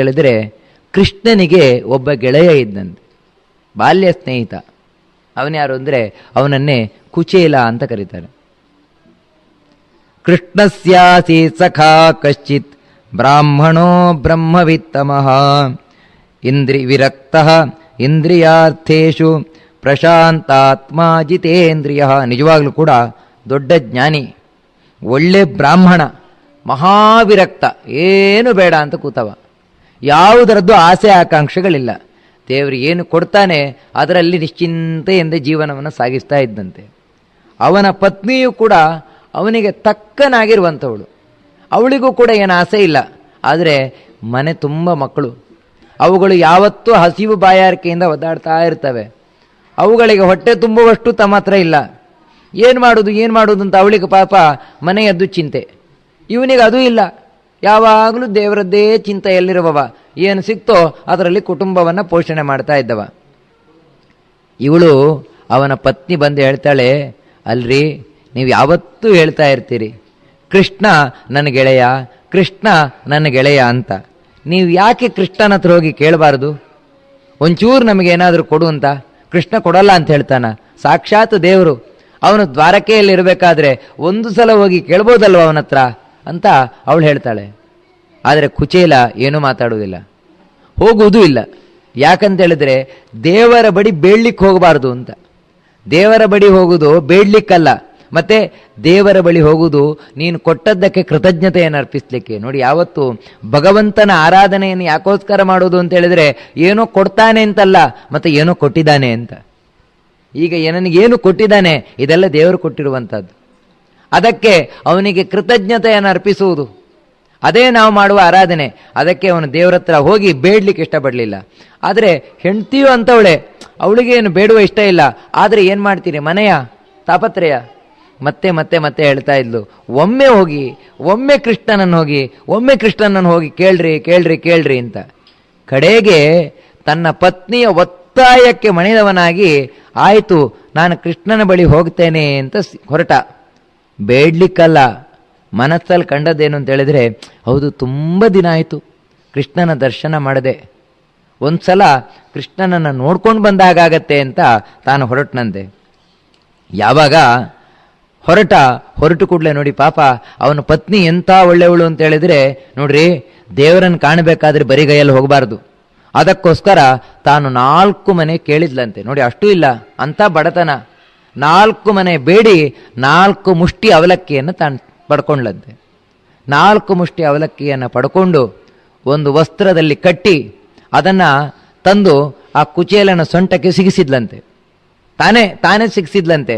ಹೇಳಿದ್ರೆ, ಕೃಷ್ಣನಿಗೆ ಒಬ್ಬ ಗೆಳೆಯ ಇದ್ದಂತೆ, ಬಾಲ್ಯ ಸ್ನೇಹಿತ. ಅವನ್ಯಾರು ಅಂದರೆ, ಅವನನ್ನೇ ಕುಚೇಲ ಅಂತ ಕರೀತಾರೆ. ಕೃಷ್ಣಸ್ಯಾಸಿ ಸಖಾ ಕಶ್ಚಿತ್, ಬ್ರಾಹ್ಮಣೋ ಬ್ರಹ್ಮವಿತ್ತಮಃ. ಇಂದ್ರಿ ವಿರಕ್ತ ಇಂದ್ರಿಯಾರ್ಥೇಶು, ಪ್ರಶಾಂತಾತ್ಮ ಜಿತೇಂದ್ರಿಯ. ನಿಜವಾಗ್ಲೂ ಕೂಡ ದೊಡ್ಡ ಜ್ಞಾನಿ, ಒಳ್ಳೆ ಬ್ರಾಹ್ಮಣ, ಮಹಾವಿರಕ್ತ, ಏನು ಬೇಡ ಅಂತ ಕೂತವ. ಯಾವುದರದ್ದು ಆಸೆ ಆಕಾಂಕ್ಷೆಗಳಿಲ್ಲ. ದೇವರು ಏನು ಕೊಡ್ತಾನೆ ಅದರಲ್ಲಿ ನಿಶ್ಚಿಂತೆಯಿಂದ ಜೀವನವನ್ನು ಸಾಗಿಸ್ತಾ ಇದ್ದಂತೆ. ಅವನ ಪತ್ನಿಯು ಕೂಡ ಅವನಿಗೆ ತಕ್ಕನಾಗಿರುವಂಥವಳು. ಅವಳಿಗೂ ಕೂಡ ಏನು ಆಸೆ ಇಲ್ಲ. ಆದರೆ ಮನೆ ತುಂಬ ಮಕ್ಕಳು. ಅವುಗಳು ಯಾವತ್ತೂ ಹಸಿವು ಬಾಯಾರಿಕೆಯಿಂದ ಒದ್ದಾಡ್ತಾ ಇರ್ತವೆ. ಅವುಗಳಿಗೆ ಹೊಟ್ಟೆ ತುಂಬುವಷ್ಟು ತಮ್ಮ ಹತ್ರ ಇಲ್ಲ. ಏನು ಮಾಡೋದು ಏನು ಮಾಡೋದು ಅಂತ ಅವಳಿಗೆ ಪಾಪ ಮನೆಯದ್ದು ಚಿಂತೆ. ಇವನಿಗೆ ಅದೂ ಇಲ್ಲ. ಯಾವಾಗಲೂ ದೇವರದ್ದೇ ಚಿಂತೆಯಲ್ಲಿರುವವ ಏನು ಸಿಕ್ತೋ ಅದರಲ್ಲಿ ಕುಟುಂಬವನ್ನು ಪೋಷಣೆ ಮಾಡ್ತಾ ಇದ್ದವ. ಇವಳು ಅವನ ಪತ್ನಿ ಬಂದು ಹೇಳ್ತಾಳೆ, ಅಲ್ರಿ, ನೀವು ಯಾವತ್ತೂ ಹೇಳ್ತಾ ಇರ್ತೀರಿ. ಕೃಷ್ಣ ನನ್ನ ಗೆಳೆಯ, ಕೃಷ್ಣ ನನ್ನ ಗೆಳೆಯ ಅಂತ. ನೀವು ಯಾಕೆ ಕೃಷ್ಣನ ಹತ್ರ ಹೋಗಿ ಕೇಳಬಾರ್ದು? ಒಂಚೂರು ನಮಗೇನಾದರೂ ಕೊಡು ಅಂತ. ಕೃಷ್ಣ ಕೊಡಲ್ಲ ಅಂತ ಹೇಳ್ತಾನ. ಸಾಕ್ಷಾತ್ ದೇವರು. ಅವನು ದ್ವಾರಕೆಯಲ್ಲಿ ಇರಬೇಕಾದ್ರೆ ಒಂದು ಸಲ ಹೋಗಿ ಕೇಳ್ಬೋದಲ್ವ ಅವನ ಹತ್ರ ಅಂತ ಅವಳು ಹೇಳ್ತಾಳೆ. ಆದರೆ ಕುಚೇಲ ಏನೂ ಮಾತಾಡುವುದಿಲ್ಲ. ಹೋಗುವುದೂ ಇಲ್ಲ. ಯಾಕಂತ ಹೇಳಿದ್ರೆ ದೇವರ ಬಡಿ ಬೇಡ್ಲಿಕ್ಕೆ ಹೋಗಬಾರ್ದು ಅಂತ. ದೇವರ ಬಳಿ ಹೋಗುವುದು ಬೇಡ್ಲಿಕ್ಕಲ್ಲ. ಮತ್ತೆ ದೇವರ ಬಳಿ ಹೋಗುವುದು ನೀನು ಕೊಟ್ಟದ್ದಕ್ಕೆ ಕೃತಜ್ಞತೆಯನ್ನು ಅರ್ಪಿಸ್ಲಿಕ್ಕೆ. ನೋಡಿ, ಯಾವತ್ತು ಭಗವಂತನ ಆರಾಧನೆಯನ್ನು ಯಾಕೋಸ್ಕರ ಮಾಡೋದು ಅಂತ ಹೇಳಿದ್ರೆ ಏನೋ ಕೊಡ್ತಾನೆ ಅಂತಲ್ಲ, ಮತ್ತೆ ಏನೋ ಕೊಟ್ಟಿದ್ದಾನೆ ಅಂತ. ಈಗ ನನಗೇನು ಕೊಟ್ಟಿದ್ದಾನೆ, ಇದೆಲ್ಲ ದೇವರು ಕೊಟ್ಟಿರುವಂಥದ್ದು. ಅದಕ್ಕೆ ಅವನಿಗೆ ಕೃತಜ್ಞತೆಯನ್ನು ಅರ್ಪಿಸುವುದು. ಅದೇ ನಾವು ಮಾಡುವ ಆರಾಧನೆ. ಅದಕ್ಕೆ ಅವನು ದೇವರ ಹತ್ರ ಹೋಗಿ ಬೇಡ್ಲಿಕ್ಕೆ ಇಷ್ಟಪಡಲಿಲ್ಲ. ಆದರೆ ಹೆಂಡ್ತಿಯು ಅಂತವಳೆ ಏನು ಬೇಡುವ ಇಷ್ಟ ಇಲ್ಲ. ಆದರೆ ಏನು ಮಾಡ್ತೀರಿ? ಮನೆಯ? ತಾಪತ್ರಯ? ಮತ್ತೆ ಮತ್ತೆ ಮತ್ತೆ ಹೇಳ್ತಾ ಇದ್ಲು. ಒಮ್ಮೆ ಹೋಗಿ, ಒಮ್ಮೆ ಕೃಷ್ಣನನ್ನು ಹೋಗಿ, ಒಮ್ಮೆ ಕೃಷ್ಣನನ್ನು ಹೋಗಿ ಕೇಳ್ರಿ ಕೇಳ್ರಿ ಕೇಳ್ರಿ ಅಂತ. ಕಡೆಗೆ ತನ್ನ ಪತ್ನಿಯ ಒತ್ತಾಯಕ್ಕೆ ಮಣಿದವನಾಗಿ, ಆಯಿತು, ನಾನು ಕೃಷ್ಣನ ಬಳಿ ಹೋಗ್ತೇನೆ ಅಂತ ಹೊರಟ. ಬೇಡ್ಲಿಕ್ಕಲ್ಲ. ಮನಸ್ಸಲ್ಲಿ ಕಂಡದ್ದೇನು ಅಂತ ಹೇಳಿದ್ರೆ, ಹೌದು, ತುಂಬ ದಿನ ಆಯಿತು ಕೃಷ್ಣನ ದರ್ಶನ ಮಾಡದೆ. ಒಂದ್ಸಲ ಕೃಷ್ಣನನ್ನು ನೋಡ್ಕೊಂಡು ಬಂದಾಗತ್ತೆ ಅಂತ ತಾನು ಹೊರಟನಂತೆ. ಯಾವಾಗ ಹೊರಟ, ಹೊರಟು ಕೂಡಲೇ ನೋಡಿ, ಪಾಪ, ಅವನ ಪತ್ನಿ ಎಂಥ ಒಳ್ಳೆಯವಳು ಅಂತ ಹೇಳಿದರೆ, ನೋಡ್ರಿ, ದೇವರನ್ನು ಕಾಣಬೇಕಾದ್ರೆ ಬರಿಗೈಯಲ್ಲಿ ಹೋಗಬಾರ್ದು. ಅದಕ್ಕೋಸ್ಕರ ತಾನು ನಾಲ್ಕು ಮನೆ ಕೇಳಿದ್ಲಂತೆ. ನೋಡಿ, ಅಷ್ಟೂ ಇಲ್ಲ, ಅಂಥ ಬಡತನ. ನಾಲ್ಕು ಮನೆ ಬೇಡಿ, ನಾಲ್ಕು ಮುಷ್ಟಿ ಅವಲಕ್ಕಿಯನ್ನು ತಾನು ಪಡ್ಕೊಂಡ್ಲಂತೆ. ನಾಲ್ಕು ಮುಷ್ಟಿ ಅವಲಕ್ಕಿಯನ್ನು ಪಡ್ಕೊಂಡು ಒಂದು ವಸ್ತ್ರದಲ್ಲಿ ಕಟ್ಟಿ ಅದನ್ನು ತಂದು ಆ ಕುಚೇಲನ ಸೊಂಟಕ್ಕೆ ಸಿಗಿಸಿದ್ಲಂತೆ. ತಾನೇ ತಾನೇ ಸಿಕ್ಕಿಸಿದ್ಲಂತೆ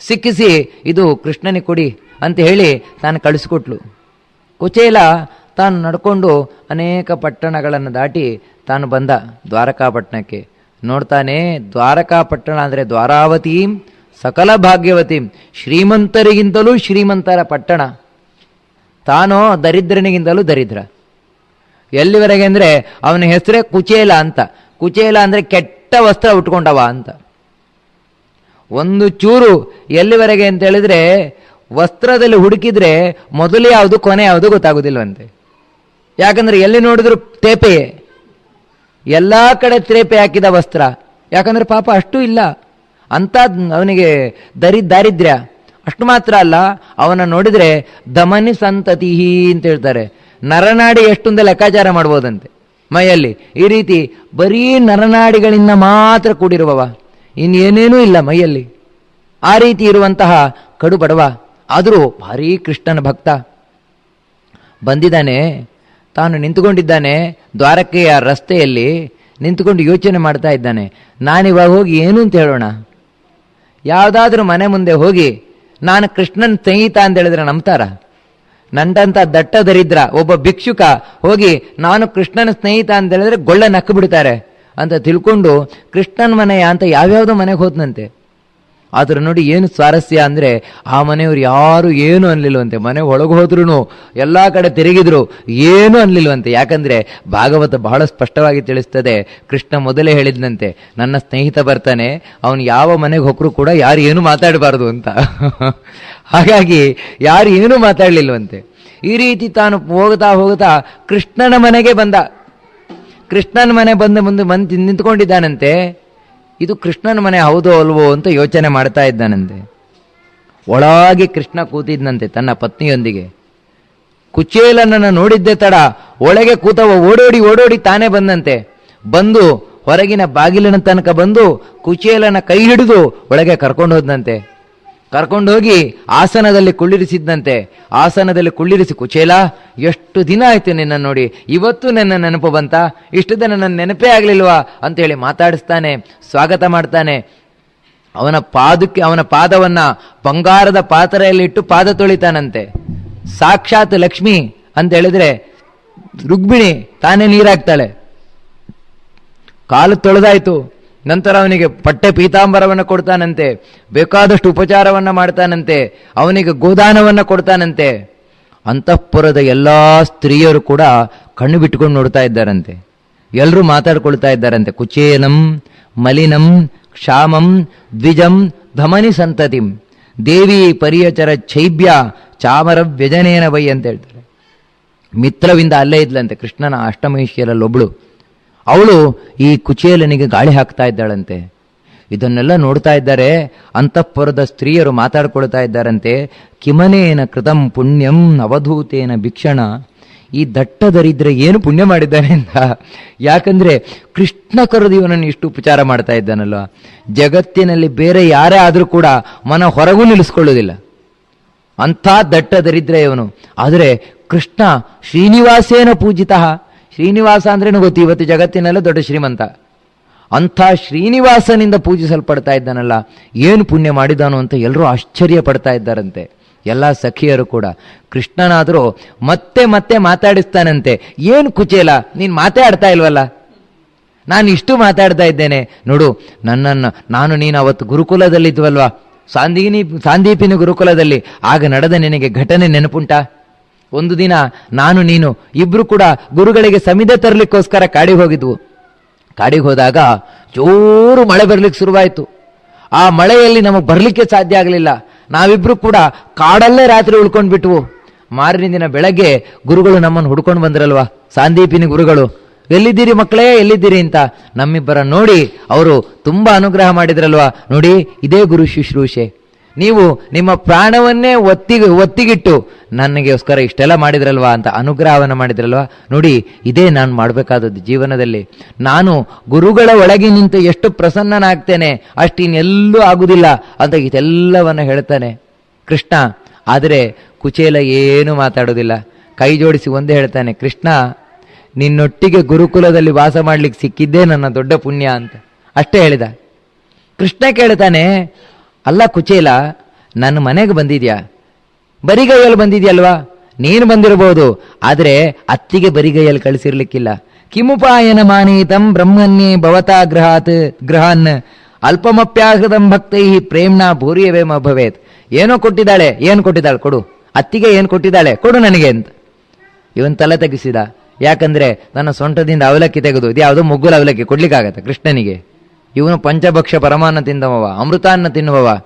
ಸಿಕ್ಕಿಸಿ ಇದು ಕೃಷ್ಣನಿಗೆ ಕೊಡಿ ಅಂತ ಹೇಳಿ ತಾನು ಕಳಿಸ್ಕೊಟ್ಲು. ಕುಚೇಲ ತಾನು ನಡ್ಕೊಂಡು ಅನೇಕ ಪಟ್ಟಣಗಳನ್ನು ದಾಟಿ ತಾನು ಬಂದ ದ್ವಾರಕಾಪಟ್ಟಣಕ್ಕೆ. ನೋಡ್ತಾನೆ, ದ್ವಾರಕಾಪಟ್ಟಣ ಅಂದರೆ ದ್ವಾರಾವತೀಂ ಸಕಲ ಭಾಗ್ಯವತಿ. ಶ್ರೀಮಂತರಿಗಿಂತಲೂ ಶ್ರೀಮಂತರ ಪಟ್ಟಣ. ತಾನೋ ದರಿದ್ರನಿಗಿಂತಲೂ ದರಿದ್ರ. ಎಲ್ಲಿವರೆಗೆ ಅಂದರೆ ಅವನ ಹೆಸರೇ ಕುಚೇಲ ಅಂತ. ಕುಚೇಲ ಅಂದರೆ ಕೆಟ್ಟ ವಸ್ತ್ರ ಉಟ್ಕೊಂಡವ ಅಂತ. ಒಂದು ಚೂರು ಎಲ್ಲಿವರೆಗೆ ಅಂತ ಹೇಳಿದ್ರೆ ವಸ್ತ್ರದಲ್ಲಿ ಹುಡುಕಿದ್ರೆ ಮೊದಲು ಯಾವುದು, ಕೊನೆ ಯಾವುದು ಗೊತ್ತಾಗೋದಿಲ್ಲವಂತೆ ಯಾಕಂದ್ರೆ ಎಲ್ಲಿ ನೋಡಿದ್ರು ತೇಪೆಯೇ. ಎಲ್ಲ ಕಡೆ ತೇಪೆ ಹಾಕಿದ ವಸ್ತ್ರ. ಯಾಕಂದ್ರೆ ಪಾಪ ಅಷ್ಟು ಇಲ್ಲ. ಅಂತ ಅವನಿಗೆ ದರಿ ದಾರಿದ್ರ್ಯ. ಅಷ್ಟು ಮಾತ್ರ ಅಲ್ಲ, ಅವನ ನೋಡಿದರೆ ದಮನಿ ಸಂತತಿ ಅಂತ ಹೇಳ್ತಾರೆ. ನರನಾಡಿ ಎಷ್ಟೊಂದು ಲೆಕ್ಕಾಚಾರ ಮಾಡ್ಬೋದಂತೆ. ಮೈಯಲ್ಲಿ, ಈ ರೀತಿ ಬರೀ ನರನಾಡಿಗಳಿಂದ ಮಾತ್ರ ಕೂಡಿರುವವ. ಇನ್ನೇನೇನೂ ಇಲ್ಲ ಮೈಯಲ್ಲಿ. ಆ ರೀತಿ ಇರುವಂತಹ ಕಡು ಬಡವ, ಆದರೂ ಭಾರೀ ಕೃಷ್ಣನ ಭಕ್ತ. ಬಂದಿದ್ದಾನೆ, ತಾನು ನಿಂತುಕೊಂಡಿದ್ದಾನೆ, ದ್ವಾರಕೆಯ ರಸ್ತೆಯಲ್ಲಿ ನಿಂತುಕೊಂಡು ಯೋಚನೆ ಮಾಡ್ತಾ ಇದ್ದಾನೆ. ನಾನಿವಾಗ ಹೋಗಿ ಏನು ಅಂತ ಹೇಳೋಣ? ಯಾವುದಾದ್ರೂ ಮನೆ ಮುಂದೆ ಹೋಗಿ, ನಾನು ಕೃಷ್ಣನ್ ಸ್ನೇಹಿತ ಅಂತ ಹೇಳಿದ್ರೆ ನಂಬ್ತಾರ? ನಂಟಂತ ದಟ್ಟ ದರಿದ್ರ, ಒಬ್ಬ ಭಿಕ್ಷುಕ ಹೋಗಿ, ನಾನು ಕೃಷ್ಣನ ಸ್ನೇಹಿತ ಅಂತ ಹೇಳಿದ್ರೆ ಗೊಳ್ಳ ನಕ್ಕ ಬಿಡ್ತಾರೆ? ಅಂತ ತಿಳ್ಕೊಂಡು ಕೃಷ್ಣನ ಮನೆಯ ಅಂತ ಯಾವ್ಯಾವುದೋ ಮನೆಗೆ ಹೋದ್ನಂತೆ. ಆದ್ರೆ ನೋಡಿ ಏನು ಸ್ವಾರಸ್ಯ ಅಂದ್ರೆ ಆ ಮನೆಯವ್ರು ಯಾರು ಏನು ಅನ್ಲಿಲ್ವಂತೆ. ಮನೆ ಒಳಗೆ ಹೋದ್ರೂ ಎಲ್ಲಾ ಕಡೆ ತಿರುಗಿದ್ರು ಏನು ಅನ್ಲಿಲ್ವಂತೆ. ಯಾಕಂದ್ರೆ ಭಾಗವತ ಬಹಳ ಸ್ಪಷ್ಟವಾಗಿ ತಿಳಿಸ್ತದೆ. ಕೃಷ್ಣ ಮೊದಲೇ ಹೇಳಿದ್ನಂತೆ, ನನ್ನ ಸ್ನೇಹಿತ ಬರ್ತಾನೆ, ಅವನು ಯಾವ ಮನೆಗೆ ಹೊಕ್ಕರು ಕೂಡ ಯಾರು ಏನು ಮಾತಾಡಬಾರ್ದು ಅಂತ. ಹಾಗಾಗಿ ಯಾರು ಏನು ಮಾತಾಡ್ಲಿಲ್ವಂತೆ. ಈ ರೀತಿ ತಾನು ಹೋಗ್ತಾ ಹೋಗ್ತಾ ಕೃಷ್ಣನ ಮನೆಗೆ ಬಂದ. ಕೃಷ್ಣನ ಮನೆ ಬಂದ ಮುಂದೆ ಬಂದು ನಿಂತ್ಕೊಂಡಿದ್ದಾನಂತೆ. ಇದು ಕೃಷ್ಣನ ಮನೆ ಹೌದೋ ಅಲ್ವೋ ಅಂತ ಯೋಚನೆ ಮಾಡ್ತಾ ಇದ್ದಾನಂತೆ. ಒಳಗೆ ಕೃಷ್ಣ ಕೂತಿದ್ದನಂತೆ ತನ್ನ ಪತ್ನಿಯೊಂದಿಗೆ. ಕುಚೇಲನನ್ನು ನೋಡಿದ್ದೆ ತಡ, ಒಳಗೆ ಕೂತವ ಓಡೋಡಿ ಓಡೋಡಿ ತಾನೇ ಬಂದಂತೆ. ಬಂದು ಹೊರಗಿನ ಬಾಗಿಲಿನ ತನಕ ಬಂದು ಕುಚೇಲನ ಕೈ ಹಿಡಿದು ಒಳಗೆ ಕರ್ಕೊಂಡು ಹೋದಂತೆ ಕರ್ಕೊಂಡು ಹೋಗಿ ಆಸನದಲ್ಲಿ ಕುಳ್ಳಿರಿಸಿದ್ದಂತೆ, ಆಸನದಲ್ಲಿ ಕುಳ್ಳಿರಿಸಿ ಕುಚೇಲ ಎಷ್ಟು ದಿನ ಆಯ್ತು ನಿನ್ನ ನೋಡಿ? ಇವತ್ತು ನನ್ನ ನೆನಪು ಬಂತ? ಇಷ್ಟು ದಿನ ನನ್ನ ನೆನಪೇ ಆಗಲಿಲ್ವಾ? ಅಂತೇಳಿ ಮಾತಾಡಿಸ್ತಾನೆ, ಸ್ವಾಗತ ಮಾಡ್ತಾನೆ. ಅವನ ಪಾದಕ್ಕೆ, ಅವನ ಪಾದವನ್ನ ಬಂಗಾರದ ಪಾತ್ರೆಯಲ್ಲಿಟ್ಟು ಪಾದ ತೊಳಿತಾನಂತೆ. ಸಾಕ್ಷಾತ್ ಲಕ್ಷ್ಮಿ ಅಂತ ಹೇಳಿದ್ರೆ, ರುಗ್ಮಿಣಿ ತಾನೇ ನೀರಾಗ್ತಾಳೆ. ಕಾಲು ತೊಳೆದಾಯ್ತು. ನಂತರ ಅವನಿಗೆ ಪಟ್ಟೆ ಪೀತಾಂಬರವನ್ನು ಕೊಡ್ತಾನಂತೆ, ಬೇಕಾದಷ್ಟು ಉಪಚಾರವನ್ನು ಮಾಡ್ತಾನಂತೆ, ಅವನಿಗೆ ಗೋದಾನವನ್ನು ಕೊಡ್ತಾನಂತೆ. ಅಂತಃಪುರದ ಎಲ್ಲ ಸ್ತ್ರೀಯರು ಕೂಡ ಕಣ್ಣು ಬಿಟ್ಕೊಂಡು ನೋಡ್ತಾ ಇದ್ದಾರಂತೆ. ಎಲ್ಲರೂ ಮಾತಾಡ್ಕೊಳ್ತಾ ಇದ್ದಾರಂತೆ. ಕುಚೇನಂ, ಮಲಿನಂ, ಕ್ಷಾಮಂ, ದ್ವಿಜಂ, ಧಮನಿ ಸಂತತಿಂ. ದೇವಿ ಪರಿಯಚರ ಚೈಬ್ಯ ಚಾಮರ ವ್ಯಜನೇನ ವೈ ಅಂತ ಹೇಳ್ತಾರೆ. ಮಿತ್ರವಿಂದ ಅಲ್ಲೇ ಇದ್ಲಂತೆ ಕೃಷ್ಣನ ಅಷ್ಟಮಹಿಷಿಯರಲ್ಲೊಬ್ಳು ಅವಳು ಈ ಕುಚೇಲನಿಗೆ ಗಾಳಿ ಹಾಕ್ತಾ ಇದ್ದಾಳಂತೆ. ಇದನ್ನೆಲ್ಲ ನೋಡ್ತಾ ಇದ್ದಾರೆ ಅಂತಃಪುರದ ಸ್ತ್ರೀಯರು ಮಾತಾಡ್ಕೊಳ್ತಾ ಇದ್ದಾರಂತೆ. ಕಿಮನೇನ ಕೃತಂ ಪುಣ್ಯಂ ಅವಧೂತೇನ ಭಿಕ್ಷಣ. ಈ ದಟ್ಟ ದರಿದ್ರೆ ಏನು ಪುಣ್ಯ ಮಾಡಿದ್ದಾನೆ ಅಂತ. ಯಾಕಂದ್ರೆ ಕೃಷ್ಣ ಕರೆದು ಇವನನ್ನು ಇಷ್ಟು ಉಪಚಾರ ಮಾಡ್ತಾ ಇದ್ದಾನಲ್ವ ಜಗತ್ತಿನಲ್ಲಿ ಬೇರೆ ಯಾರೇ ಆದರೂ ಕೂಡ ಮನ ಹೊರಗೂ ನಿಲ್ಲಿಸ್ಕೊಳ್ಳೋದಿಲ್ಲ. ಅಂಥ ದಟ್ಟ ದರಿದ್ರೆ ಇವನು ಆದರೆ ಕೃಷ್ಣ ಶ್ರೀನಿವಾಸೇನ ಪೂಜಿತ. ಶ್ರೀನಿವಾಸ ಅಂದ್ರೇನು ಗೊತ್ತು? ಇವತ್ತು ಜಗತ್ತಿನಲ್ಲೇ ದೊಡ್ಡ ಶ್ರೀಮಂತ. ಅಂಥ ಶ್ರೀನಿವಾಸನಿಂದ ಪೂಜಿಸಲ್ಪಡ್ತಾ ಇದ್ದಾನಲ್ಲ, ಏನು ಪುಣ್ಯ ಮಾಡಿದಾನು ಅಂತ ಎಲ್ಲರೂ ಆಶ್ಚರ್ಯ ಪಡ್ತಾ ಇದ್ದಾರಂತೆ. ಎಲ್ಲ ಸಖಿಯರು ಕೂಡ. ಕೃಷ್ಣನಾದರೂ ಮತ್ತೆ ಮತ್ತೆ ಮಾತಾಡಿಸ್ತಾನಂತೆ. ಏನು ಕುಚೇಲ, ನೀನು ಮಾತಾಡ್ತಾ ಇಲ್ವಲ್ಲ? ನಾನು ಇಷ್ಟು ಮಾತಾಡ್ತಾ ಇದ್ದೇನೆ. ನೋಡು, ನನ್ನನ್ನು, ನಾನು ನೀನು ಅವತ್ತು ಗುರುಕುಲದಲ್ಲಿದ್ವಲ್ವಾ? ಸಾಂದೀನಿ, ಸಾಂದೀಪಿನ ಗುರುಕುಲದಲ್ಲಿ. ಆಗ ನಡೆದ ನಿನಗೆ ಘಟನೆ ನೆನಪುಂಟಾ? ಒಂದು ದಿನ ನಾನು ನೀನು ಇಬ್ರು ಕೂಡ ಗುರುಗಳಿಗೆ ಸಮಿದೆ ತರಲಿಕ್ಕೋಸ್ಕರ ಕಾಡಿಗೆ ಹೋಗಿದ್ವು. ಕಾಡಿಗೆ ಹೋದಾಗ ಜೋರು ಮಳೆ ಬರ್ಲಿಕ್ಕೆ ಶುರುವಾಯಿತು. ಆ ಮಳೆಯಲ್ಲಿ ನಮಗೆ ಬರಲಿಕ್ಕೆ ಸಾಧ್ಯ ಆಗಲಿಲ್ಲ. ನಾವಿಬ್ರು ಕೂಡ ಕಾಡಲ್ಲೇ ರಾತ್ರಿ ಉಳ್ಕೊಂಡು ಬಿಟ್ವು. ಮಾರನೇ ದಿನ ಬೆಳಗ್ಗೆ ಗುರುಗಳು ನಮ್ಮನ್ನು ಹುಡ್ಕೊಂಡು ಬಂದ್ರಲ್ವಾ? ಸಾಂದೀಪಿನಿ ಗುರುಗಳು, ಎಲ್ಲಿದ್ದೀರಿ ಮಕ್ಕಳೇ, ಎಲ್ಲಿದ್ದೀರಿ? ಅಂತ ನಮ್ಮಿಬ್ಬರ ನೋಡಿ ಅವರು ತುಂಬಾ ಅನುಗ್ರಹ ಮಾಡಿದ್ರಲ್ವಾ? ನೋಡಿ, ಇದೇ ಗುರು ಶುಶ್ರೂಷೆ. ನೀವು ನಿಮ್ಮ ಪ್ರಾಣವನ್ನೇ ಒತ್ತಿಗೆ, ಒತ್ತಿಗಿಟ್ಟು ನನಗೋಸ್ಕರ ಇಷ್ಟೆಲ್ಲ ಮಾಡಿದ್ರಲ್ವಾ ಅಂತ ಅನುಗ್ರಹವನ್ನು ಮಾಡಿದ್ರಲ್ವಾ? ನೋಡಿ, ಇದೇ ನಾನು ಮಾಡಬೇಕಾದದ್ದು ಜೀವನದಲ್ಲಿ. ನಾನು ಗುರುಗಳ ಒಳಗೆ ನಿಂತು ಎಷ್ಟು ಪ್ರಸನ್ನನಾಗ್ತೇನೆ ಅಷ್ಟು ಇನ್ನೆಲ್ಲೂ ಆಗುದಿಲ್ಲ ಅಂತ ಇದೆಲ್ಲವನ್ನು ಹೇಳ್ತಾನೆ ಕೃಷ್ಣ. ಆದರೆ ಕುಚೇಲ ಏನೂ ಮಾತಾಡೋದಿಲ್ಲ. ಕೈ ಜೋಡಿಸಿ ಒಂದೇ ಹೇಳ್ತಾನೆ, ಕೃಷ್ಣ, ನಿನ್ನೊಟ್ಟಿಗೆ ಗುರುಕುಲದಲ್ಲಿ ವಾಸ ಮಾಡ್ಲಿಕ್ಕೆ ಸಿಕ್ಕಿದ್ದೇ ನನ್ನ ದೊಡ್ಡ ಪುಣ್ಯ ಅಂತ. ಅಷ್ಟೇ ಹೇಳಿದ. ಕೃಷ್ಣ ಕೇಳ್ತಾನೆ ಅಲ್ಲ ಕುಚೇಲ, ನನ್ನ ಮನೆಗೆ ಬಂದಿದ್ಯಾ? ಬರಿಗೈಯಲ್ಲಿ ಬಂದಿದ್ಯಲ್ವಾ ನೀನು ಬಂದಿರಬಹುದು ಆದರೆ ಅತ್ತಿಗೆ ಬರಿಗೈಯಲ್ಲಿ ಕಳಿಸಿರ್ಲಿಕ್ಕಿಲ್ಲ. ಕಿಮುಪಾಯನ ಮಾನೀತಂ ಬ್ರಹ್ಮನ್ಯೇ ಭವತಾ ಗೃಹಾತ್, ಗೃಹಾನ್. ಅಲ್ಪಮಪ್ಯಾಹೃತಂ ಭಕ್ತೈ ಪ್ರೇಮ್ನ ಭೂರಿಯವೇಮ ಭವೇತ್. ಏನೋ ಕೊಟ್ಟಿದ್ದಾಳೆ, ಏನು ಕೊಟ್ಟಿದ್ದಾಳೆ ಕೊಡು. ಅತ್ತಿಗೆ ಏನು ಕೊಟ್ಟಿದ್ದಾಳೆ ಕೊಡು ನನಗೆ ಅಂತ. ಇವನ್ ತಲೆ ತೆಗಿಸಿದ. ಯಾಕಂದ್ರೆ ನನ್ನ ಸೊಂಟದಿಂದ ಅವಲಕ್ಕಿ ತೆಗೆದು ಇದು ಯಾವುದೋ ಮುಗ್ಗುಲ ಅವಲಕ್ಕಿ ಕೊಡ್ಲಿಕ್ಕಾಗತ್ತೆ ಕೃಷ್ಣನಿಗೆ. ಇವನು ಪಂಚಭಕ್ಷ ಪರಮಾನ್ನ ತಿಂದವವ, ಅಮೃತಾನ್ನ ತಿನ್ನುವವ.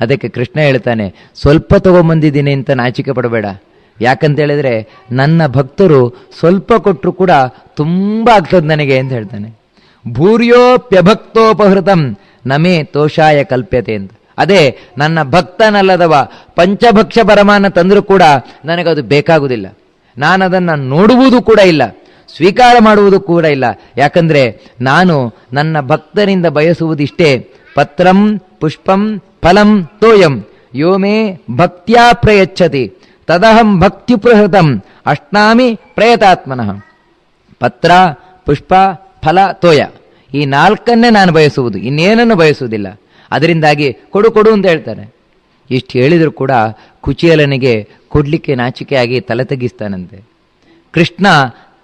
ಅದಕ್ಕೆ ಕೃಷ್ಣ ಹೇಳ್ತಾನೆ, ಸ್ವಲ್ಪ ತಗೊಂಬಂದಿದ್ದೀನಿ ಅಂತ ನಾಚಿಕೆ ಪಡಬೇಡ. ಯಾಕಂತ ಹೇಳಿದ್ರೆ, ನನ್ನ ಭಕ್ತರು ಸ್ವಲ್ಪ ಕೊಟ್ಟರು ಕೂಡ ತುಂಬ ಆಗ್ತದೆ ನನಗೆ ಅಂತ ಹೇಳ್ತಾನೆ. ಭೂರ್ಯೋಪ್ಯಭಕ್ತೋಪಹೃತಂ ನಮೇ ತೋಷಾಯ ಕಲ್ಪ್ಯತೆ ಅಂತ. ಅದೇ, ನನ್ನ ಭಕ್ತನಲ್ಲದವ ಪಂಚಭಕ್ಷ ಪರಮಾನ ತಂದರೂ ಕೂಡ ನನಗದು ಬೇಕಾಗುವುದಿಲ್ಲ ನಾನದನ್ನ ನೋಡುವುದು ಕೂಡ ಇಲ್ಲ. ಸ್ವೀಕಾರ ಮಾಡುವುದು ಕೂಡ ಇಲ್ಲ. ಯಾಕಂದ್ರೆ ನಾನು ನನ್ನ ಭಕ್ತರಿಂದ ಬಯಸುವುದಿಷ್ಟೇ. ಪತ್ರಂ, ಪುಷ್ಪಂ, ಫಲಂ, ತೋಯಂ. ಯೋಮೇ ಭಕ್ತ್ಯಾ ಪ್ರಯಚ್ಛತಿ. ತದಹಂ ಭಕ್ತಿಪ್ರಹೃತಂ ಅಷ್ಟಾಮಿ ಪ್ರಯತಾತ್ಮನಃ. ಪತ್ರ, ಪುಷ್ಪ, ಫಲ, ತೋಯ. ಈ ನಾಲ್ಕನ್ನೇ ನಾನು ಬಯಸುವುದು. ಇನ್ನೇನನ್ನು ಬಯಸುವುದಿಲ್ಲ. ಅದರಿಂದಾಗಿ ಕೊಡು ಕೊಡು ಅಂತ ಹೇಳ್ತಾರೆ. ಇಷ್ಟು ಹೇಳಿದರೂ ಕೂಡ ಕುಚಿಯಲನಿಗೆ ಕೊಡಲಿಕ್ಕೆ ನಾಚಿಕೆಯಾಗಿ ತಲೆ ತಗ್ಗಿಸ್ತಾನಂತೆ ಕೃಷ್ಣ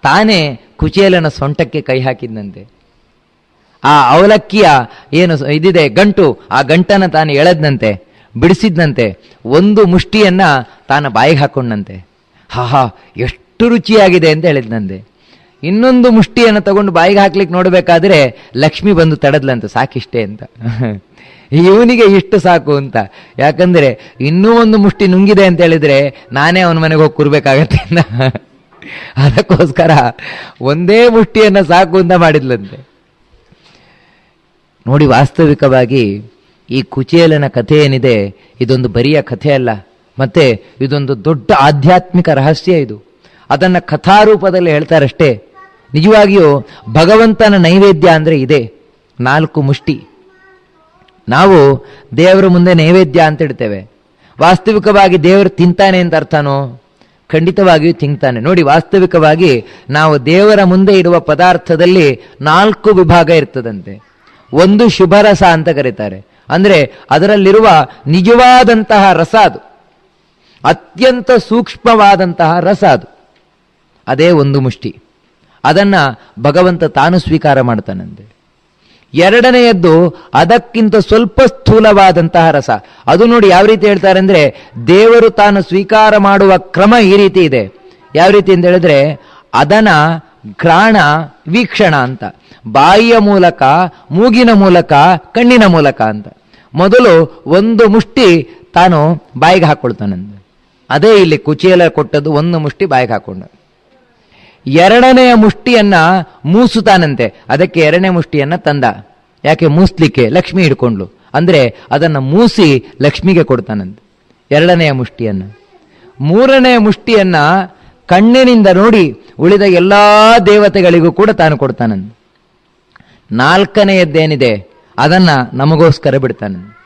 ತಾನೇ ಕುಚೇಲನ ಸೊಂಟಕ್ಕೆ ಕೈ ಹಾಕಿದ್ನಂತೆ. ಆ ಅವಲಕ್ಕಿಯ ಏನು ಇದಿದೆ, ಗಂಟು, ಆ ಗಂಟನ್ನು ತಾನು ಎಳೆದ್ನಂತೆ, ಬಿಡಿಸಿದ್ನಂತೆ, ಒಂದು ಮುಷ್ಟಿಯನ್ನು ತಾನು ಬಾಯಿಗೆ ಹಾಕೊಂಡಂತೆ ಹಾ ಎಷ್ಟು ರುಚಿಯಾಗಿದೆ ಅಂತ ಹೇಳಿದ್ನಂತೆ ಇನ್ನೊಂದು ಮುಷ್ಟಿಯನ್ನು ತಗೊಂಡು ಬಾಯಿಗೆ ಹಾಕ್ಲಿಕ್ಕೆ ನೋಡಬೇಕಾದ್ರೆ ಲಕ್ಷ್ಮಿ ಬಂದು ತಡದ್ಲಂತೆ, ಸಾಕಿಷ್ಟೇ ಅಂತ. ಇವನಿಗೆ ಇಷ್ಟು ಸಾಕು ಅಂತ. ಯಾಕಂದ್ರೆ ಇನ್ನೂ ಒಂದು ಮುಷ್ಟಿ ನುಂಗಿದೆ ಅಂತ ಹೇಳಿದ್ರೆ ನಾನೇ ಅವನ ಮನೆಗೆ ಹೋಗಿ ಕೂರ್ಬೇಕಾಗತ್ತೆ ಅಂತ. ಅದಕ್ಕೋಸ್ಕರ ಒಂದೇ ಮುಷ್ಟಿಯನ್ನು ಸಾಕು ಅಂತ ಮಾಡಿದ್ಲಂತೆ. ನೋಡಿ ವಾಸ್ತವಿಕವಾಗಿ ಈ ಕುಚೇಲನ ಕಥೆ ಏನಿದೆ, ಇದೊಂದು ಬರಿಯ ಕಥೆ ಅಲ್ಲ, ಮತ್ತೆ ಇದೊಂದು ದೊಡ್ಡ ಆಧ್ಯಾತ್ಮಿಕ ರಹಸ್ಯ ಇದು. ಅದನ್ನ ಕಥಾರೂಪದಲ್ಲಿ ಹೇಳ್ತಾರಷ್ಟೇ. ನಿಜವಾಗಿಯೂ ಭಗವಂತನ ನೈವೇದ್ಯ ಅಂದ್ರೆ ಇದೆ, ನಾಲ್ಕು ಮುಷ್ಟಿ. ನಾವು ದೇವರ ಮುಂದೆ ನೈವೇದ್ಯ ಅಂತ ಇಡ್ತೇವೆ. ವಾಸ್ತವಿಕವಾಗಿ ದೇವರು ತಿಂತಾನೆ ಅಂತ ಅರ್ಥನೋ? ಖಂಡಿತವಾಗಿಯೂ ತಿಂತಾನೆ. ನೋಡಿ, ವಾಸ್ತವಿಕವಾಗಿ ನಾವು ದೇವರ ಮುಂದೆ ಇರುವ ಪದಾರ್ಥದಲ್ಲಿ ನಾಲ್ಕು ವಿಭಾಗ ಇರ್ತದಂತೆ. ಒಂದು ಶುಭರಸ ಅಂತ ಕರೀತಾರೆ. ಅಂದರೆ ಅದರಲ್ಲಿರುವ ನಿಜವಾದಂತಹ ರಸ ಅದು. ಅತ್ಯಂತ ಸೂಕ್ಷ್ಮವಾದಂತಹ ರಸ ಅದು. ಅದೇ ಒಂದು ಮುಷ್ಟಿ. ಅದನ್ನು ಭಗವಂತ ತಾನು ಸ್ವೀಕಾರ ಮಾಡ್ತಾನಂತೆ. ಎರಡನೆಯದ್ದು ಅದಕ್ಕಿಂತ ಸ್ವಲ್ಪ ಸ್ಥೂಲವಾದಂತಹ ರಸ. ಅದು ನೋಡಿ ಯಾವ ರೀತಿ ಹೇಳ್ತಾರೆ ಅಂದ್ರೆ ದೇವರು ತಾನು ಸ್ವೀಕಾರ ಮಾಡುವ ಕ್ರಮ ಈ ರೀತಿ ಇದೆ. ಯಾವ ರೀತಿ ಅಂತ ಹೇಳಿದ್ರೆ ಅದನ ಘ್ರಾಣ ವೀಕ್ಷಣ ಅಂತ. ಬಾಯಿಯ ಮೂಲಕ, ಮೂಗಿನ ಮೂಲಕ, ಕಣ್ಣಿನ ಮೂಲಕ ಅಂತ. ಮೊದಲು ಒಂದು ಮುಷ್ಟಿ ತಾನು ಬಾಯಿಗೆ ಹಾಕೊಳ್ತಾನಂತೆ. ಅದೇ ಇಲ್ಲಿ ಕುಚೇಲ ಕೊಟ್ಟದ್ದು ಒಂದು ಮುಷ್ಟಿ ಬಾಯಿಗೆ ಹಾಕೊಂಡ ಎರಡನೆಯ ಮುಷ್ಟಿಯನ್ನ ಮೂಸುತ್ತಾನಂತೆ. ಅದಕ್ಕೆ ಎರಡನೇ ಮುಷ್ಟಿಯನ್ನ ತಂದ. ಯಾಕೆ? ಮೂಸ್ಲಿಕ್ಕೆ ಲಕ್ಷ್ಮಿ ಹಿಡ್ಕೊಂಡ್ಲು. ಅಂದ್ರೆ ಅದನ್ನ ಮೂಸಿ ಲಕ್ಷ್ಮಿಗೆ ಕೊಡ್ತಾನಂತೆ. ಎರಡನೆಯ ಮುಷ್ಟಿಯನ್ನ. ಮೂರನೆಯ ಮುಷ್ಟಿಯನ್ನ ಕಣ್ಣಿನಿಂದ ನೋಡಿ ಉಳಿದ ಎಲ್ಲಾ ದೇವತೆಗಳಿಗೂ ಕೂಡ ತಾನು ಕೊಡ್ತಾನಂತೆ. ನಾಲ್ಕನೆಯದ್ದೇನಿದೆ? ಅದನ್ನ ನಮಗೋಸ್ಕರ ಬಿಡ್ತಾನಂತೆ.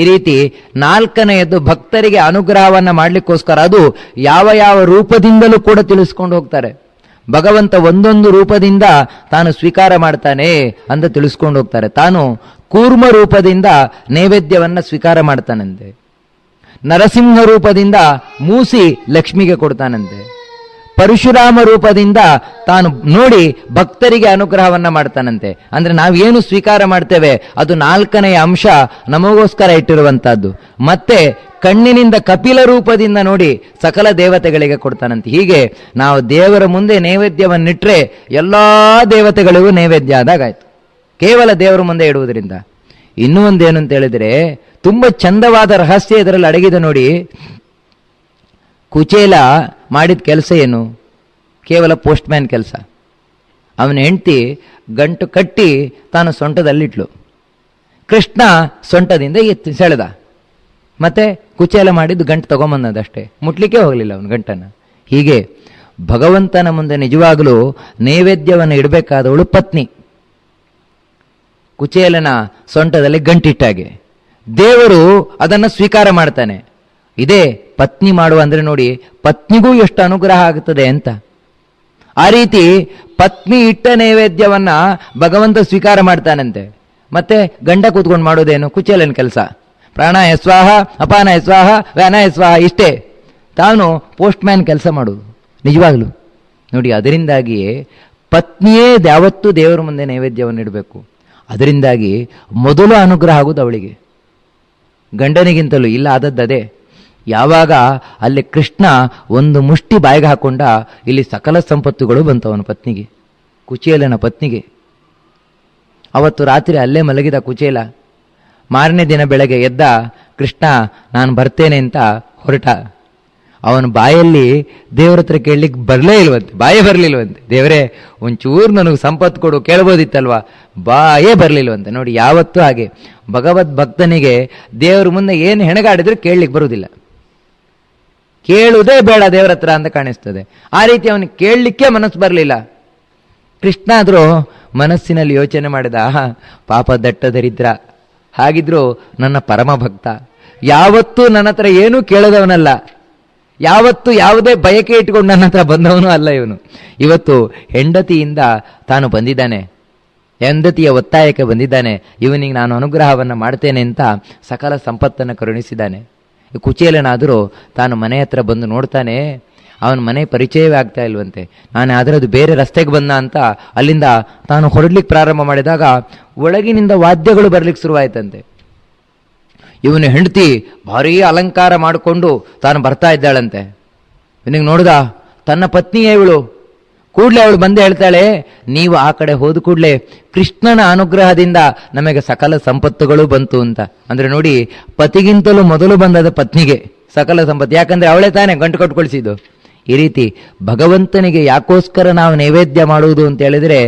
ಈ ರೀತಿ ನಾಲ್ಕನೆಯದ್ದು ಭಕ್ತರಿಗೆ ಅನುಗ್ರಹವನ್ನ ಮಾಡ್ಲಿಕ್ಕೋಸ್ಕರ ಅದು ಯಾವ ಯಾವ ರೂಪದಿಂದಲೂ ಕೂಡ ತಿಳಿಸ್ಕೊಂಡು ಹೋಗ್ತಾರೆ. ಭಗವಂತ ಒಂದೊಂದು ರೂಪದಿಂದ ತಾನು ಸ್ವೀಕಾರ ಮಾಡ್ತಾನೆ ಅಂತ ತಿಳಿಸ್ಕೊಂಡು ಹೋಗ್ತಾರೆ. ತಾನು ಕೂರ್ಮ ರೂಪದಿಂದ ನೈವೇದ್ಯವನ್ನ ಸ್ವೀಕಾರ ಮಾಡ್ತಾನಂತೆ. ನರಸಿಂಹ ರೂಪದಿಂದ ಮೂಸಿ ಲಕ್ಷ್ಮಿಗೆ ಕೊಡ್ತಾನಂತೆ. ಪರಶುರಾಮ ರೂಪದಿಂದ ತಾನು ನೋಡಿ ಭಕ್ತರಿಗೆ ಅನುಗ್ರಹವನ್ನ ಮಾಡ್ತಾನಂತೆ. ಅಂದ್ರೆ ನಾವೇನು ಸ್ವೀಕಾರ ಮಾಡ್ತೇವೆ, ಅದು ನಾಲ್ಕನೆಯ ಅಂಶ ನಮಗೋಸ್ಕರ ಇಟ್ಟಿರುವಂತಹದ್ದು. ಮತ್ತೆ ಕಣ್ಣಿನಿಂದ ಕಪಿಲ ರೂಪದಿಂದ ನೋಡಿ ಸಕಲ ದೇವತೆಗಳಿಗೆ ಕೊಡ್ತಾನಂತೆ. ಹೀಗೆ ನಾವು ದೇವರ ಮುಂದೆ ನೈವೇದ್ಯವನ್ನಿಟ್ರೆ ಎಲ್ಲಾ ದೇವತೆಗಳಿಗೂ ನೈವೇದ್ಯ ಆದಾಗಾಯ್ತು. ಕೇವಲ ದೇವರ ಮುಂದೆ ಇಡುವುದರಿಂದ. ಇನ್ನೂ ಒಂದೇನು ಅಂತ ಹೇಳಿದ್ರೆ, ತುಂಬಾ ಚಂದವಾದ ರಹಸ್ಯ ಇದರಲ್ಲಿ ಅಡಗಿದೆ ನೋಡಿ. ಕುಚೇಲ ಮಾಡಿದ ಕೆಲಸ ಏನು? ಕೇವಲ ಪೋಸ್ಟ್ ಮ್ಯಾನ್ ಕೆಲಸ. ಅವನ ಹೆಂಡತಿ ಗಂಟು ಕಟ್ಟಿ ತಾನು ಸೊಂಟದಲ್ಲಿಟ್ಲು. ಕೃಷ್ಣ ಸೊಂಟದಿಂದ ಎತ್ತಿ ಸೆಳೆದ. ಮತ್ತೆ ಕುಚೇಲ ಮಾಡಿದ್ದು ಗಂಟು ತಗೊಂಬಂದದಷ್ಟೇ ಮುಟ್ಲಿಕ್ಕೆ ಹೋಗಲಿಲ್ಲ ಅವನು ಗಂಟನ್ನು. ಹೀಗೆ ಭಗವಂತನ ಮುಂದೆ ನಿಜವಾಗಲೂ ನೈವೇದ್ಯವನ್ನು ಇಡಬೇಕಾದವಳು ಪತ್ನಿ. ಕುಚೇಲನ ಸೊಂಟದಲ್ಲಿ ಗಂಟಿಟ್ಟಾಗೆ. ದೇವರು ಅದನ್ನು ಸ್ವೀಕಾರ ಮಾಡ್ತಾನೆ. ಇದೇ ಪತ್ನಿ ಮಾಡುವ ಅಂದರೆ ನೋಡಿ, ಪತ್ನಿಗೂ ಎಷ್ಟು ಅನುಗ್ರಹ ಆಗುತ್ತದೆ ಅಂತ. ಆ ರೀತಿ ಪತ್ನಿ ಇಟ್ಟ ನೈವೇದ್ಯವನ್ನು ಭಗವಂತ ಸ್ವೀಕಾರ ಮಾಡ್ತಾನಂತೆ. ಮತ್ತೆ ಗಂಡ ಕೂತ್ಕೊಂಡು ಮಾಡೋದೇನು? ಕುಚೇಲನ ಕೆಲಸ. ಪ್ರಾಣ ಸ್ವಾಹ ಅಪಾನ ಯಸ್ವಾಹ ವ್ಯಾನ ಸ್ವಾಹ, ಇಷ್ಟೇ. ತಾನು ಪೋಸ್ಟ್ ಮ್ಯಾನ್ ಕೆಲಸ ಮಾಡೋದು ನಿಜವಾಗ್ಲು. ನೋಡಿ, ಅದರಿಂದಾಗಿಯೇ ಪತ್ನಿಯೇ ಯಾವತ್ತೂ ದೇವರ ಮುಂದೆ ನೈವೇದ್ಯವನ್ನು ಇಡಬೇಕು. ಅದರಿಂದಾಗಿ ಮೊದಲು ಅನುಗ್ರಹ ಆಗುವುದು ಅವಳಿಗೆ. ಗಂಡನಿಗಿಂತಲೂ ಇಲ್ಲ, ಆದದ್ದದೇ. ಯಾವಾಗ ಅಲ್ಲಿ ಕೃಷ್ಣ ಒಂದು ಮುಷ್ಟಿ ಬಾಯಿಗೆ ಹಾಕೊಂಡ ಇಲ್ಲಿ ಸಕಲ ಸಂಪತ್ತುಗಳು ಬಂತು ಅವನ ಪತ್ನಿಗೆ, ಕುಚೇಲನ ಪತ್ನಿಗೆ. ಅವತ್ತು ರಾತ್ರಿ ಅಲ್ಲೇ ಮಲಗಿದ ಕುಚೇಲ, ಮಾರನೇ ದಿನ ಬೆಳಗ್ಗೆ ಎದ್ದ, ಕೃಷ್ಣ, ನಾನು ಬರ್ತೇನೆ ಅಂತ ಹೊರಟ. ಅವನ ಬಾಯಲ್ಲಿ ದೇವ್ರ ಹತ್ರ ಕೇಳಲಿಕ್ಕೆ ಬರಲೇ ಇಲ್ವಂತೆ, ಬಾಯೇ ಬರಲಿಲ್ವಂತೆ. ದೇವರೇ, ಒಂಚೂರು ನನಗೆ ಸಂಪತ್ತು ಕೊಡು, ಕೇಳ್ಬೋದಿತ್ತಲ್ವಾ? ಬಾಯೇ ಬರಲಿಲ್ವಂತೆ. ನೋಡಿ, ಯಾವತ್ತೂ ಹಾಗೆ ಭಗವದ್ ಭಕ್ತನಿಗೆ ದೇವರ ಮುಂದೆ ಏನು ಹೆಣಗಾಡಿದ್ರೆ ಕೇಳಲಿಕ್ಕೆ ಬರುವುದಿಲ್ಲ. ಕೇಳುವುದೇ ಬೇಡ ದೇವರ ಹತ್ರ ಅಂತ ಕಾಣಿಸ್ತದೆ. ಆ ರೀತಿ ಅವನು ಕೇಳಲಿಕ್ಕೆ ಮನಸ್ಸು ಬರಲಿಲ್ಲ. ಕೃಷ್ಣ ಆದರೂ ಮನಸ್ಸಿನಲ್ಲಿ ಯೋಚನೆ ಮಾಡಿದ ಪಾಪ ದಟ್ಟ ದರಿದ್ರ. ಹಾಗಿದ್ರು ನನ್ನ ಪರಮ ಭಕ್ತ. ಯಾವತ್ತೂ ನನ್ನ ಹತ್ರ ಏನೂ ಕೇಳದವನಲ್ಲ. ಯಾವತ್ತು ಯಾವುದೇ ಬಯಕೆ ಇಟ್ಕೊಂಡು ನನ್ನ ಹತ್ರ ಬಂದವನು ಅಲ್ಲ ಇವನು. ಇವತ್ತು ಹೆಂಡತಿಯಿಂದ ತಾನು ಬಂದಿದ್ದಾನೆ. ಹೆಂಡತಿಯ ಒತ್ತಾಯಕ್ಕೆ ಬಂದಿದ್ದಾನೆ. ಇವನಿಗೆ ನಾನು ಅನುಗ್ರಹವನ್ನು ಮಾಡ್ತೇನೆ ಅಂತ ಸಕಲ ಸಂಪತ್ತನ್ನು ಕರುಣಿಸಿದ್ದಾನೆ. ಕುಚೇಲನಾದರೂ ತಾನು ಮನೆ ಹತ್ರ ಬಂದು ನೋಡ್ತಾನೆ, ಅವನ ಮನೆ ಪರಿಚಯವೇ ಆಗ್ತಾ ಇಲ್ವಂತೆ. ನಾನು ಆದರೆ ಅದು ಬೇರೆ ರಸ್ತೆಗೆ ಬಂದ ಅಂತ ಅಲ್ಲಿಂದ ತಾನು ಹೊರಡ್ಲಿಕ್ಕೆ ಪ್ರಾರಂಭ ಮಾಡಿದಾಗ ಒಳಗಿನಿಂದ ವಾದ್ಯಗಳು ಬರಲಿಕ್ಕೆ ಶುರುವಾಯಿತಂತೆ. ಇವನು ಹೆಂಡತಿ ಭಾರೀ ಅಲಂಕಾರ ಮಾಡಿಕೊಂಡು ತಾನು ಬರ್ತಾ ಇದ್ದಾಳಂತೆ. ಇವನಿಗೆ ನೋಡ್ದ? ತನ್ನ ಪತ್ನಿಯೇ ಇವಳು. ಕೂಡಲೇ ಅವಳು ಬಂದು ಹೇಳ್ತಾಳೆ, ನೀವು ಆ ಕಡೆ ಹೋದ ಕೂಡಲೇ ಕೃಷ್ಣನ ಅನುಗ್ರಹದಿಂದ ನಮಗೆ ಸಕಲ ಸಂಪತ್ತುಗಳು ಬಂತು ಅಂತ. ಅಂದ್ರೆ ನೋಡಿ, ಪತಿಗಿಂತಲೂ ಮೊದಲು ಬಂದದ ಪತ್ನಿಗೆ ಸಕಲ ಸಂಪತ್ತು. ಯಾಕಂದ್ರೆ ಅವಳೇ ತಾನೇ ಗಂಟು ಕಟ್ಕೊಳಿಸಿದ್ದು. ಈ ರೀತಿ ಭಗವಂತನಿಗೆ ಯಾಕೋಸ್ಕರ ನಾವು ನೈವೇದ್ಯ ಮಾಡುವುದು ಅಂತ ಹೇಳಿದ್ರೆ,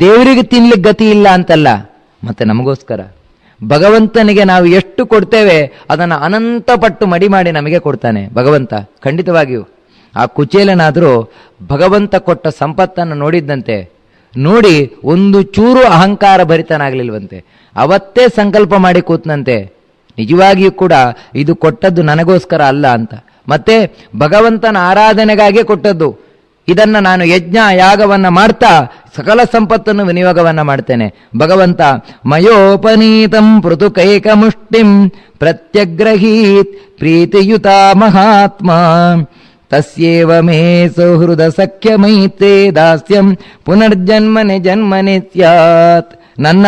ದೇವರಿಗೆ ತಿನ್ಲಿಕ್ಕೆ ಗತಿ ಇಲ್ಲ ಅಂತಲ್ಲ, ಮತ್ತೆ ನಮಗೋಸ್ಕರ. ಭಗವಂತನಿಗೆ ನಾವು ಎಷ್ಟು ಕೊಡ್ತೇವೆ, ಅದನ್ನು ಅನಂತ ಪಟ್ಟು ಮಡಿ ಮಾಡಿ ನಮಗೆ ಕೊಡ್ತಾನೆ ಭಗವಂತ, ಖಂಡಿತವಾಗಿಯೂ. ಆ ಕುಚೇಲನಾದರೂ ಭಗವಂತ ಕೊಟ್ಟ ಸಂಪತ್ತನ್ನು ನೋಡಿದ್ದಂತೆ, ನೋಡಿ ಒಂದು ಚೂರು ಅಹಂಕಾರ ಭರಿತನಾಗಲಿಲ್ವಂತೆ, ಅವತ್ತೇ ಸಂಕಲ್ಪ ಮಾಡಿ ಕೂತನಂತೆ, ನಿಜವಾಗಿಯೂ ಕೂಡ ಇದು ಕೊಟ್ಟದ್ದು ನನಗೋಸ್ಕರ ಅಲ್ಲ ಅಂತ. ಮತ್ತೆ ಭಗವಂತನ ಆರಾಧನೆಗಾಗಿಯೇ ಕೊಟ್ಟದ್ದು, ಇದನ್ನು ನಾನು ಯಜ್ಞ ಯಾಗವನ್ನು ಮಾಡ್ತಾ ಸಕಲ ಸಂಪತ್ತನ್ನು ವಿನಿಯೋಗವನ್ನು ಮಾಡ್ತೇನೆ. ಭಗವಂತ, ಮಯೋಪನೀತಂ ಪೃಥುಕೈಕ ಮುಷ್ಟಿಂ ಪ್ರತ್ಯಗ್ರಹೀತ್ ಪ್ರೀತಿಯುತ ಮಹಾತ್ಮ. ಸೌಹೃದ ಸಖ್ಯ ಮೈತ್ರೇ ದಾಸ್ಯಂ ಪುನರ್ಜನ್ಮನೆ ಜನ್ಮನೆ ಸ್ಯಾತ್ ನನ್ನ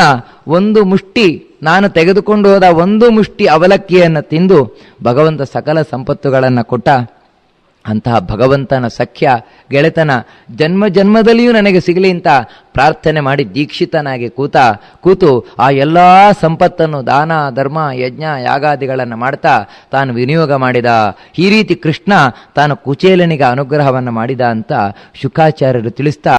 ಒಂದು ಮುಷ್ಟಿ, ನಾನು ತೆಗೆದುಕೊಂಡು ಹೋದ ಒಂದು ಮುಷ್ಟಿ ಅವಲಕ್ಕಿಯನ್ನು ತಿಂದು ಭಗವಂತ ಸಕಲ ಸಂಪತ್ತುಗಳನ್ನು ಕೊಟ್ಟ. ಅಂತಹ ಭಗವಂತನ ಸಖ್ಯ ಗೆಳೆತನ ಜನ್ಮ ಜನ್ಮದಲ್ಲಿಯೂ ನನಗೆ ಸಿಗಲಿ ಅಂತ ಪ್ರಾರ್ಥನೆ ಮಾಡಿ ದೀಕ್ಷಿತನಾಗಿ ಕೂತ ಕೂತು ಆ ಎಲ್ಲ ಸಂಪತ್ತನ್ನು ದಾನ, ಧರ್ಮ, ಯಜ್ಞ, ಯಾಗಾದಿಗಳನ್ನು ಮಾಡ್ತಾ ತಾನು ವಿನಿಯೋಗ ಮಾಡಿದ. ಈ ರೀತಿ ಕೃಷ್ಣ ತಾನು ಕುಚೇಲನಿಗೆ ಅನುಗ್ರಹವನ್ನು ಮಾಡಿದ ಅಂತ ಶುಕಾಚಾರ್ಯರು ತಿಳಿಸ್ತಾ